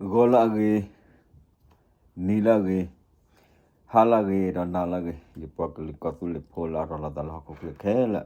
gola ge nila ge hala ge da na la ge ye pa ke le ka tu le pho la ra la da la ko ke khe la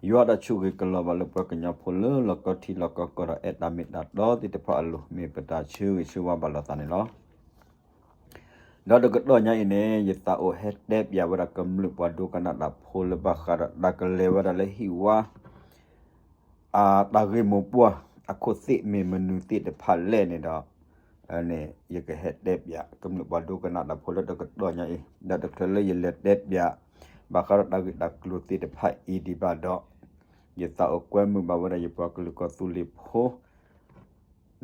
yo da chu ge ka la ba le pa ka nya pho le la ka thi la ka ka ra et da mit da do ti te pha lu me pa ta chu ge chu wa ba la ta ne lo တော့တကတော့ညနေယတာအိုဟက်တက်ပြဝရကမ်လူပဒုကနာဒဖိုလဘခရဒကလေဝရလေဟီဝါအာတာဂေမပွာအခုသိမေမနုတိတဖလဲနေတော့ အနေယကဟက်တက်ပြကမ်လူပဒုကနာဒဖိုလတကတော့ညအေဒတ်ကလေယလက်တက်ပြဘခရဒဂဒကလူတိတဖအီဒီဘတော့ယတာအိုကွဲမှုဘဝရယပကလူကသူလီဖို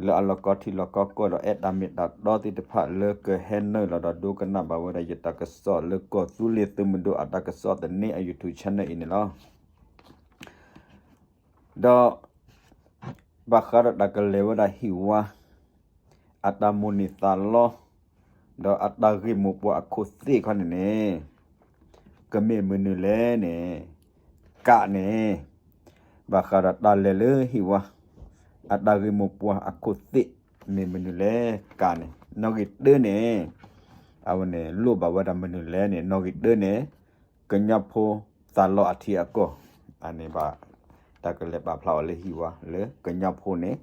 လာလကတိလကကောရအဒမီဒတ်ဒေါ်တိတဖလေကဟန်နလဒဒုကနာဘဝရယတကစောလေကောသူလီ တမဒုအတကစောတနေအယူတူချန်နေအင်းလောဒေါ်ဘခရဒကလေဝဒဟီဝါအတမနီသလောဒေါ်အတဂိမပွားအခုသိခနနေကမေမနလေနေကနေဘခရဒလေလေဟီဝါ adagi mo puah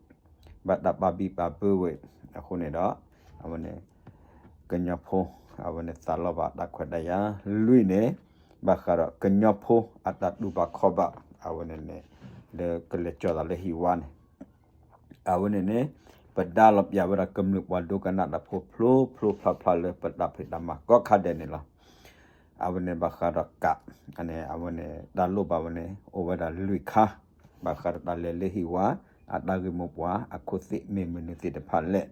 the ble kenya pho ne lo ba ta the ble khaplo le da the ble do ba khone ne ba da chat di man ne ဘတ်တာမစီမဝလအလီအပွေတော့ပါသနေကညဖို့တလောအတခွေတရအဝနခပလလပဒခွေတရတော့ပါခုနေဒါမီတာတော့ပတဲ့တပူပါနမီတဲ့တော့အနေဘတ်တာမစီမဝဘတ်တာပဘီပပဝေအခုနေတော့အဝနေကညဖို့အဝနေတလောပါတခွေတရလွိနေဘခရကညဖို့အတဒူပါခောဘအဝနေနေလေကလေချော်တယ်ဟီဝါနေ awne ne padal ya wara kamlu wado kana da pho phlo phlo phla phla le pada phita ma ko khade ne la awne ba khara ka ane awne da lo ba wne over da lui kha ba khara da le le hi wa ada ge mo pwa akhosi me me ne ti de pha le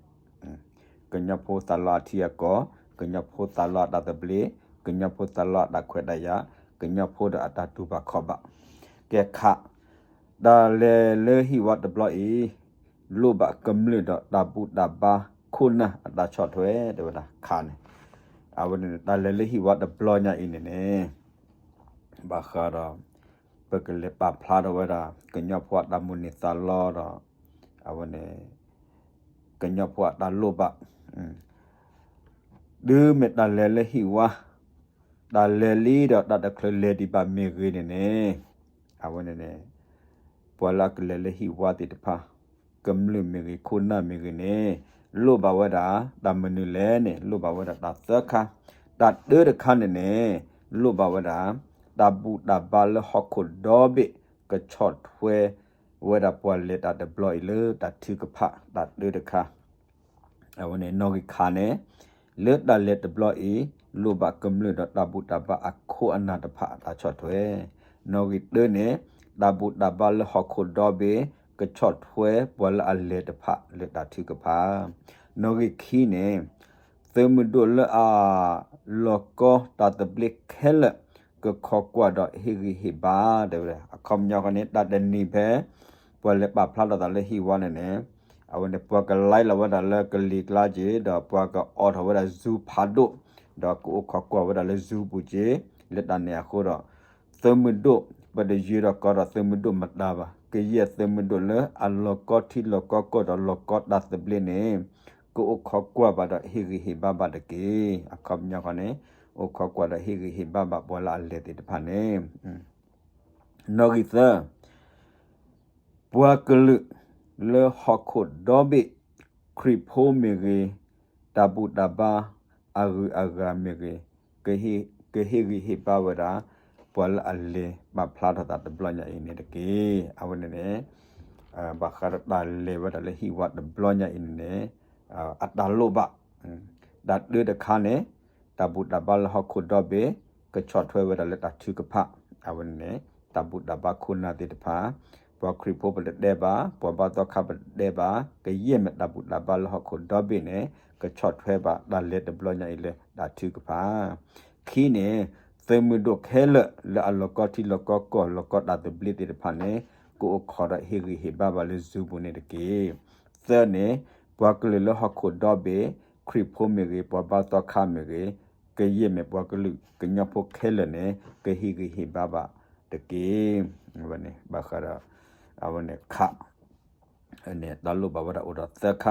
kanya pho ta la thi ya ko kanya pho ta la da de ble kanya pho ta la da khwe da ya kanya pho da ata tu ba kho ba ke kha da le le hi wa de blo e လိုဘကမ်လေဒတာပုတာဘာခုနာတာချော့ထွဲတဲ့ဗလားခါနေအဝနေတာလေလေဟီဝတ်ဒပလောညာအင်းနေဘာခါရာ ပကလေပဖလာတော့ဝရာကညဖွာဒမုန်နီသလောရအဝနေကညဖွာဒလိုဘဒឺမေတလေလေဟီဝါဒါလေလီတော့တတကလေဒီပါမေဂင်းနေအဝနေနေပွာလကလေလေဟီဝါတိတဖာကမ်လမေရီခုနာမေရီနေလိုဘဝဒါတမနုလဲနေလိုဘဝဒါတသခာတတေရခါနေနေလိုဘဝဒါ တဘူတဘလဟခုဒောဘိကချော့ထွဲဝဒပွာလက်တဒပလော့လေတတိကဖတတေရခါအဝနေနောဂိခါနေလေတလက်ဒပလော့ဤလိုဘကမ်လဒတဘူတဘအခုအနာတဖတာချော့ထွဲနောဂိတေနေတဘူတဘလဟခုဒောဘိကချော့ထွဲဘဝလအလေတဖလေတာတိကဖာနောဂိခီနေသမဒုလအာလောကောတတဘလစ်ခဲလ ကခောကွာဒဟီဂီဟီဘာတဲ့အခမညကနေတတနီပဲဘဝလေပဖလာတလေဟီဝနနေအဝနေပွားကလိုက်လဝဒလကလီကလာဂျေဒပွားကအော်ထဝဒဇူဖာဒိုဒကိုခောကွာဝဒလေဇူပူဂျေလက်တနေခိုတော့သမဒုဘဒဂျီရကောရသမဒုမတာပါ ke ye them do le allo ko thi lo ko ko do lo ko da se ble ne ko o kho kwa ba da hi ri hi ba ba de ke a khop nya ko ne o kho kwa da hi ri hi ba ba bo la le de pha ne no gi tha bwa ke lu le ho ko do bi kri pho me ge da bu da ba a ru a ga me ge ke hi ke hi ri hi ba wa da ပွာလအလေမဖလာတာတဘလညာအင်းနေတကေအဝနေနေဘခရတာလေဝတ်လေဟီဝတ်ဘလညာအင်းနေအတလောဘဒတ်လေတခါနေ တပုတဘလဟခုဒဘေကချော့ထွဲဝဒလေတထုကဖအဝနေတပုတဘခုနာတိတဖာပွားခရီပိုပလက်တဲ့ပါပွားဘာတော့ခပ်တဲ့ပါကရဲမတပုလာပါလဟခုဒဘိနေကချော့ထွဲပါဒါလက်ဒဘလညာအီလေဒါသူကပါခီနေသေမှုဒိုခဲလလာလကတိလကကောလကဒါတဘလစ်တဲ့ဖာနေကိုခေါ်ရဟီရီဟီဘာဘလေဇူဘုန်နေတကေသနေပွားကလေးလဟခုဒဘိခရီပိုမေရေပွားဘာတော့ခမေရေ ကရဲမေပွားကလူကညဖို့ခဲလနေကဟီရီဟီဘာဘာတကေဝနေဘာခရာအဝနေခအနေတလူဘဝရဥဒသခ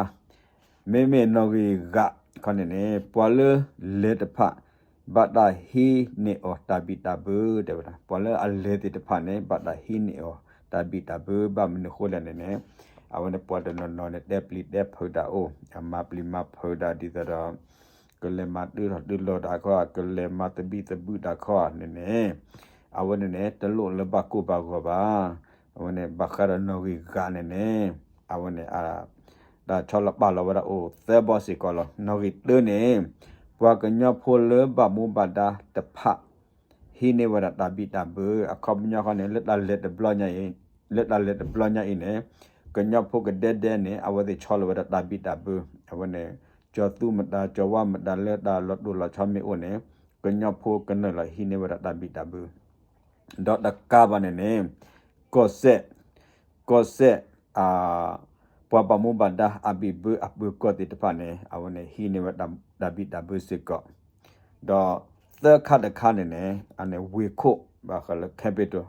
မေမေနောဂီဂခနနေပွာလလေတဖဘတ်တာဟီနေအော်တာဘီတာဘူတဲ့ဗလားပွာလအလေတိတဖနေဘတ်တာဟီနေအော်တာဘီတာဘူဘမနခိုလနေနေအဝနေပွာတနော်နော်နဲ့တက်ပလီတက်ဖိုတာအိုအမပလီမဖိုတာဒီတော့ ကလေမတူရဒူလောတာခေါ်ကလေမတဘီတဘူတာခေါ်နေနေအဝနေနဲ့တလို့လဘကုပါကောပါအဝနေဘခရနောဂီကနေနေအဝနေအာဒါချောလပါလဝရအိုသဲဘောစီကောလနောဂီတနေဘွာကညဖိုလဘမူဘဒါတဖဟီနေဝရတာဘီတာဘအခမညခနေလက်တာလက်ဘလညာရင်လက်တာလက်ဘလညာအင်းနေကညဖိုကဒဲဒဲနေအဝတိချောလဝရတာဘီတာဘအဝနေ ကျော်သူမတာကျော်ဝမတာလက်တာလော့ဒူလောချမီအိုနေကညဖိုကနလဟီနေဝရတာဘီတာဘဒေါ်တကာဘနေနေကောဆက်ကောဆက်အာပွာပမုဘဒါအဘိဘအဘကောတိတဖာနေအဝနေဟီနေဝဒဒဘိဒဘစကောဒေါ်သခတ်တခါနေနေအနေဝေခုဘာခလကပီတို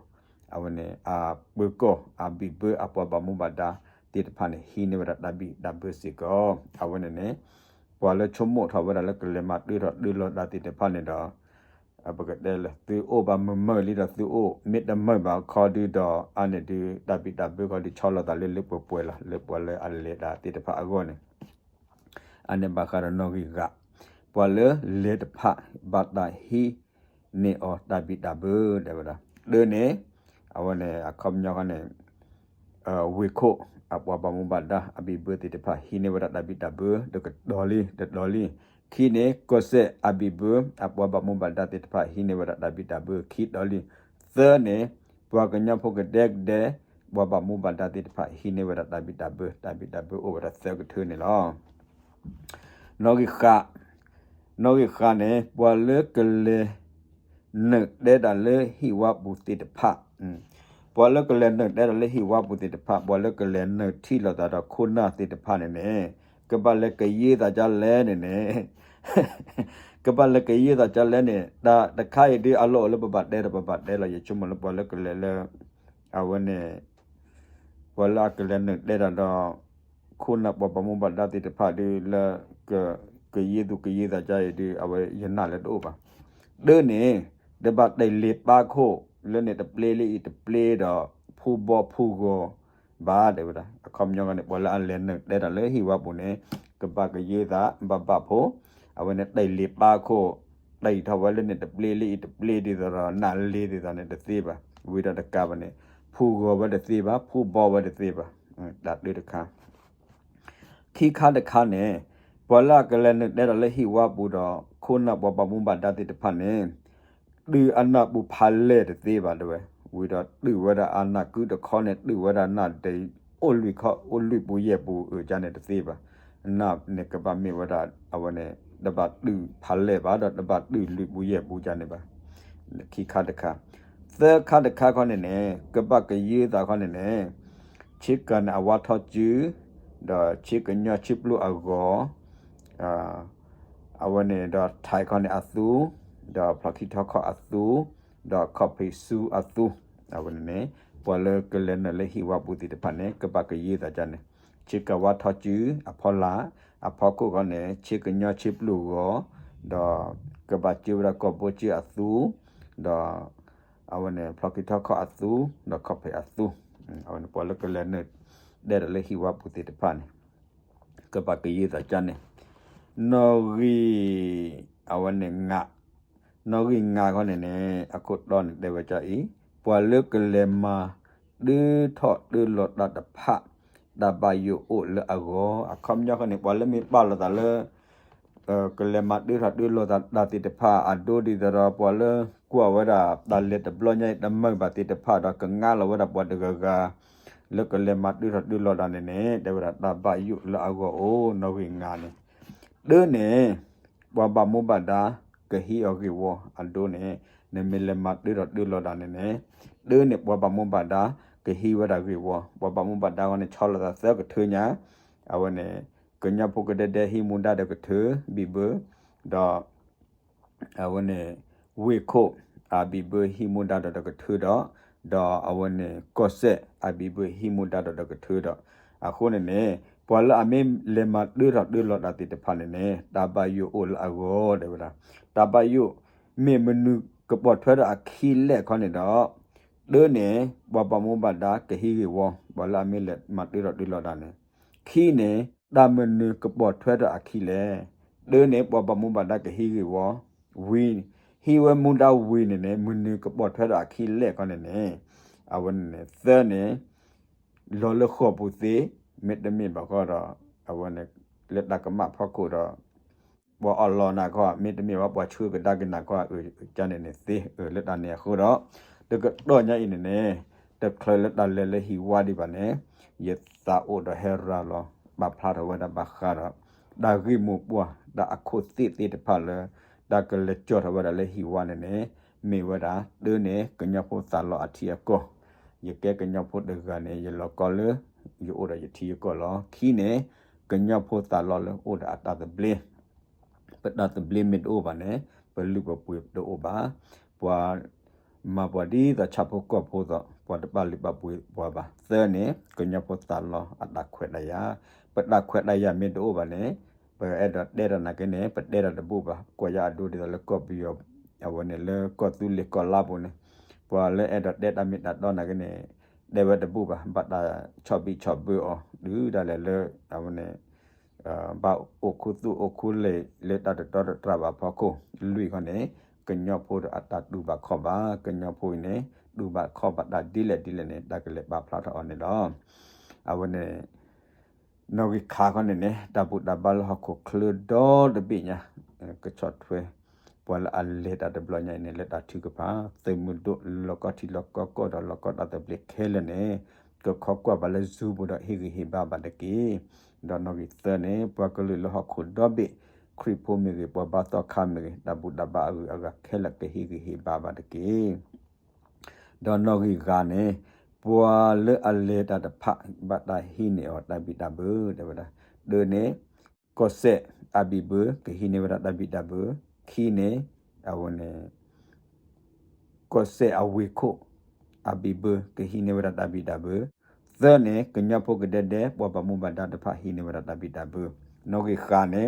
အဝနေအဘကောအဘိဘအပွာပမုဘဒါတိတဖာနေဟီနေဝဒဒဘိဒဘစကောအဝနေနေ ပွာလချုံမို့ထဝရလကလေမတူရဒူလောဒတိတဖာနေတော့အပကတဲ့လေသူအိုဘာမမလီတော့သူအိုမစ်တမဘာခေါ်ဒီတော့အနေဒီတပိတပိခေါ်ဒီချောလတာလေလေပွပွလာလေပွလေအလေတာတိတဖာအကောနေအနေဘာခရနောဂီကပွလေလေတဖာဘတ်တာဟီနေအောတပိတဘတဲ့ဗလားဒဲနေအဝနေအခမ်ညောကနေအဝေခို အပွားပမဘဒါအဘိဘတိတဖာဟီနေဝရတပိတဘဒကဒေါ်လီဒဒေါ်လီခိနေကောဆေအဘိဘအပွားပမဘဒါတိတဖာဟီနေဝရတပိတဘခိဒေါ်လီသနေပွားကညဖို့ကဒက်ဒေဘဝဘမူဘဒါတိတဖာဟီနေဝရတပိတဘတပိတဘအိုဝရသကထုနေလောနောဂိခာနောဂိခာနေပွာလေကလေနဒေဒါလေဟီဝဘူတိတဖာอืม ဘောလကလည်းနဲ့တဲ့လေဟိဝပုတိတဖဘောလကလည်းနဲ့ထီလတာတော့ခုနာတိတဖနေနေကပလကရေးတာကြလဲနေနေကပလကရေးတာကြလဲနေဒါတခိုင်ဒီအလောလဘဘတဲ့ဘဘတဲ့လရချုံမလဘောလကလည်းလဲအဝနေဘောလကလည်းနဲ့တဲ့တော့ခုနာဘဘမဘဒတိတဖဒီလကကရေးသူကရေးတာကြရဒီအဝရနာလည်းတော့ပါဒဲနေဒဘတ်တဲ့လေပါခို လဲနေတပလေလေးတပလေတော့ဖူဘောဖူကိုဘာတယ်ဗလားအခေါမညောင်းကနေပေါ်လာလဲနေတဲ့တယ်လေဟိဝပုန်နေကပကရေးတာဘဘဖို့အဝနဲ့တိတ်လေးပါခိုတိတ်ထဝလဲနေတပလေလေးတပလေဒီတော့နာလေးဒီတော့နေတသေးပါဝိဒတကဗနေဖူကိုဘတသေးပါဖူဘောဘတသေးပါဒါတွေ့တခါခိခါတခါနေပေါ်လာကလည်းနဲ့တဲ့လေဟိဝပုတော့ခုနဘဘမုဘဒတိတဖတ်နေ ဒီအနပုဖာလေတဲ့သေးပါတော့ဝီတော့ဒီဝဒအနာကုတခေါနဲ့ဒီဝဒနာတေအိုလီခအိုလီပူရဲ့ပူအကြတဲ့သေးပါနာနေကပါမေဝဒအဝနဲ့တပတ်ဒီဖာလေပါတော့တပတ်ဒီလူပူရဲ့ပူကြနေပါခိခတခသခတခခေါနဲ့နေကပကရေးတာခေါနဲ့နေချစ်ကန်အဝါထောကျူဒါချစ်ကညချစ်လူအကောအာအဝနဲ့တော့ထိုင်ခေါနဲ့အသူ ဒါဖလခိထခအသူဒါခပိစုအသူအဝနေပေါ်လကလနလေဟိဝပုတိတဖနေကပကရေးတာကြနေချစ်ကဝထချူအဖောလာအဖောကုကနေချစ်ကညချစ်ပလူကိုဒါကပချူရကပချီအသူဒါအဝနေဖလခိထခအသူဒါခပိအသူအဝနေပေါ်လကလနတဲ့လေဟိဝပုတိတဖနေကပကရေးတာကြနေနော်ဂီအဝနေငါ နော်ဂီငါခေါနေနေအခုတော့တဲ့ဝကြဤပွာလကလေမာဒီထော့ဒီလော့ဒတ်ဖာဒါဘယိုအိုလအဂောအခမ်ညခနေပွာလမီပါလတာလေကလေမာဒီရဒီလောဒါဒါတိတဖာအဒိုဒီဒရာပွာလကွာဝဒဒါလက်တဘလညိုင်တမဘတိတဖာဒါကငါလဝဒပွာဒဂဂလကလေမတူရတူလောဒနေနေတေဝရတာဘယုလာအောအိုနောဝိငါနေဒဲနေဘဝဘမောဘဒါ ကဟီအောဂီဝအဒိုနေနေမလေမတူရတူလောဒနေနေဒဲနေဘဝဘမောဘဒါကဟီဝဒါဂီဝဘဝဘမောဘဒါဝနေချောလဒါဆကထညာအဝနေကညာပုကတဲ့ဟီမွန်ဒါဒကထဘီဘဒါအဝနေဝေခိုအဘီဘဟီမွန်ဒါဒကထတော့ဒေါ်အဝနေကော့ဆက်အဘီဘဟီမူဒါဒကထွေတော့အခုနေနေ ပွာလအမေလေမဒူရဒူလတာတိတဖာနေနေတာဘယိုအိုလအဂောတဲ့ဗလားတာဘယိုမေမနုကပေါ်ထွဲရအခီလက်ခေါနေတော့ဒဲနေဘဘမဘဒါကဟီဝဘလာမေလက်မဒူရဒူလတာနေခီနေတာမနုကပေါ်ထွဲရအခီလက်ဒဲနေဘဘမဘဒါကဟီဝဝီဟီဝမွန်ဒါဝီနေနေမွန်နကပေါ်ထွဲတာခီလက်ကောနေနေအဝန်နေသနေလောလခောပူသေး မေတ္တမေဘကောတော့အဝန်နေလက်တကမဖောက်ကိုတော့ဘောအလောနာကောမေတ္တမေဘပွားချူကဒကနာကောကျန်နေနေသေးလက်တနေခိုတော့တကတော့ညအိနေနေတခလလက်တလဲလဲဟီဝါဒီပါနေယတာအိုဒဟေရာလောဘဖလာတော့ဝဒဘခါရဒါဂိမူပွားဒါအခုတိတိတဖလဲဒါကလေကြောထဝရလေဟီဝါနေနေမေဝဒါဒဲနေကညဖို့သလောအထီကောယကဲကညဖို့ဒကနေယလောကလေယိုရယတီကောလောခီနေကညဖို့သလောလေအိုဒါတာတဘလေပဒတ်ဘလေမစ်အိုဘာနေပလူပပွေဒအိုဘာပွာမဘဝဒီတချဖို့ကောဖို့တော့ပွာတပလိပပွေပွာဘာသဲနေကညဖို့သလောအတခွဲ့လျာပဒခွဲ့လျာမစ်အိုဘာနေပအဲ့ဒါတဲ့ရနာကနေပတဲ့ရတဘူပါကိုရအဒူဒီလကောပီယောအဝနေလေကောတူလေကောလာဘုန်ပွာလေအဲ့ဒါတဲ့တမစ်တော့နာကနေ ဒေဝတဘူပါဘတ်တာချော့ဘီချော့ဘူအောဒူဒါလေလေအဝနေအာဘာအိုခုတူအိုခုလေလေတတတော်တရပါဖခုလူခနေကညောဖို့အတဒူပါခောပါကညောဖို့နေဒူပါခောပါဒါဒီလေဒီလေနေတကလေပါဖလာတော့နေတော့အဝနေနော်ဝိခါခွန်နေတပုတဘလဟခုခလဒောဒပိညာကချတ်ထွေ ပွာလအလေတာတဘလညာနေလက်တာထုကပါသေမှုဒလကတိလကကောဒလကတတပလခဲလနေကခောကွာဘလဇူဘဒဟိဂိဟိဘာဘဒကေဒနော်ဝိသနေပွာကလလဟခုဒပိခရိပိုမီပွာဘတ်ခမီတပုတဘအအခဲလကေဟိဂိဟိဘာဘဒကေဒနော်ဝိကနေပွာလေအလေတာတဖဘတ်တာဟိနေအော်တပိတဘတဘတာဒိုနေကောဆက်အဘိဘကဟိနေဝရတပိတဘ ခိနေအဝနေကောဆက်အဝေခိုအဘိဘကဟိနေဝရတပိတဘသနေကညပုကတဲ့တဲ့ပွာပမှုဘတာတဖဟိနေဝရတပိတဘနောဂိခါနေ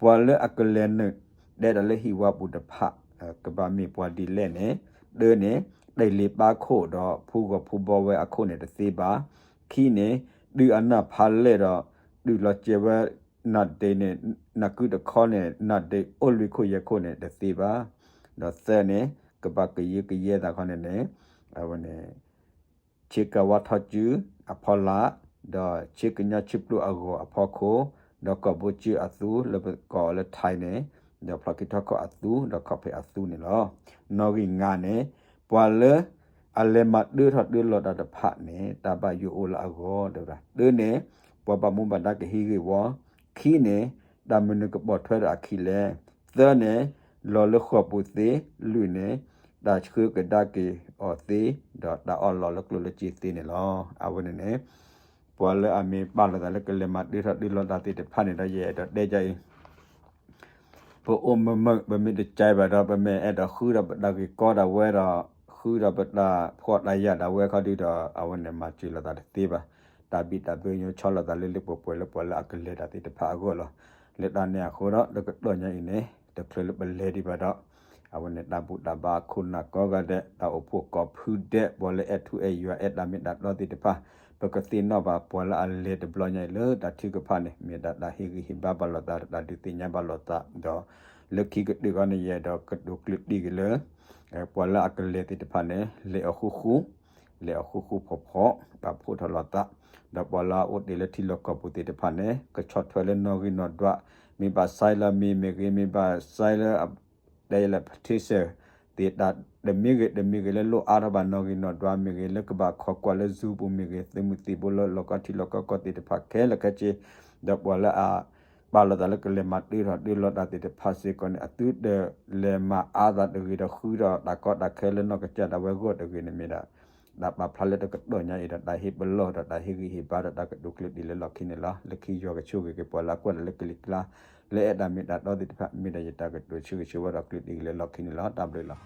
ပွာလေအကလဲနေတဲ့လေဟိဝပုတဖကဘာမီပွာဒီလဲနေဒိုနေဒိလေပါခိုတော့ဖူကဖူဘောဝဲအခုနေတစေပါခီနေဒီအနာဖာလေတော့ဒီလချေဝဲ နတ်ဒေနေနကုတခေါနေနတ်ဒေအိုလီခိုရခိုနေတစေပါတော့ဆဲနေကပကယေကယေတာခေါနေနေအဝနေချေကဝတ်ထကျူအဖောလာတော့ချေကညာချစ်လူအကိုအဖောခိုတော့ကဘချီအသူလဘကောလထိုင်နေတော့ဖလကိတကောအသူတော့ကဖေအသူနေလောနော်ဂီငါနေပွာလအလေမဒူထဒူလတာတဖတ်နေတာဘယူအိုလာကိုဒရာဒင်းနေပွာပမုံဘဒကဟီဂီဝ ခီနေဒါမနကပေါ်ထွဲတာခီလေသနေလောလခပူသေးလူနေဒါချခုကဒါကေအော်သေးဒါဒါအော်လောလကလချီသေးနေလောအဝနေနေပွာလအမေပါလဒါလကလေမဒူထဒူလတာတိတဖတ်နေတော့ရဲ့တော့တဲ့ကြိုင်ပိုအမမဘမီတချိုင်ဘာတော့ဘမဲအဲ့တော့ခူရဘဒါကေကောဒါဝဲတော့ခူရဘဒါဖော့လိုက်ရတာဝဲခါတီတော့အဝနဲ့မချီလာတာတေးပါ တာဘီတာဘေညချောလာတာလေးလေးပေါ်ပေါ်လပေါ်လာကလေးတာတေးတဖာကောလောလက်တာနေခိုတော့တကတော့ညင်းနေတဖလပလေဒီပါတော့အဝနဲ့တာပုတာဘာခုနာကောကတဲ့တာအဖို့ကောဖူတဲ့ဘောလေအထူအယူအတာမစ်တာတော့တေးတဖာပကတိနောဘာပေါ်လာအလေတဘလညိုင်လေတာတိကဖာနေမြေတာတာဟီဟီဘာဘလတာတာဒီတင်ညာဘလတာတော့လက်ခိကဒီကနေရတော့ကဒုကလစ်ဒီကလေပေါ်လာအကလေတိတဖာနေလေအခုခု လေအခုခုဖော့ဖော့ဘာဖို့ထလတာဒပေါ်လာအိုဒီလက်တီလကပူတိတဖာနေကချော့ထွဲလေနော်ဂီနော်ဒွာမိဘဆိုင်လာမီမေဂီမိဘဆိုင်လာဒဲလာပတိဆာတေတာ de mige de mige le lo araba no gi no dwa mige le ka ba kho kwa le zu bu mige te mu ti bo lo lo ka ti lo ka ko ti de pha ke le ka che da bo la a ba lo da le ke le ma ti ro ti lo da ti de pha se ko ne atu de le ma a da de gi da khu da da ko da ke le no ka cha da we go de gi ne me da ဒါပါဖလက်တကတော့ညာရတာ ဟိဘလောတာဟိဂီဟိပါတာကဒုကလဒီလလခိနလာလခိယောကချုကေပေါ်လာကွက်လကလိကလာလဲအဒမီတာတော့ဒီတဖမီဒယတာကဒုချုချဝရကလဒီလလခိနလာတဘလလာ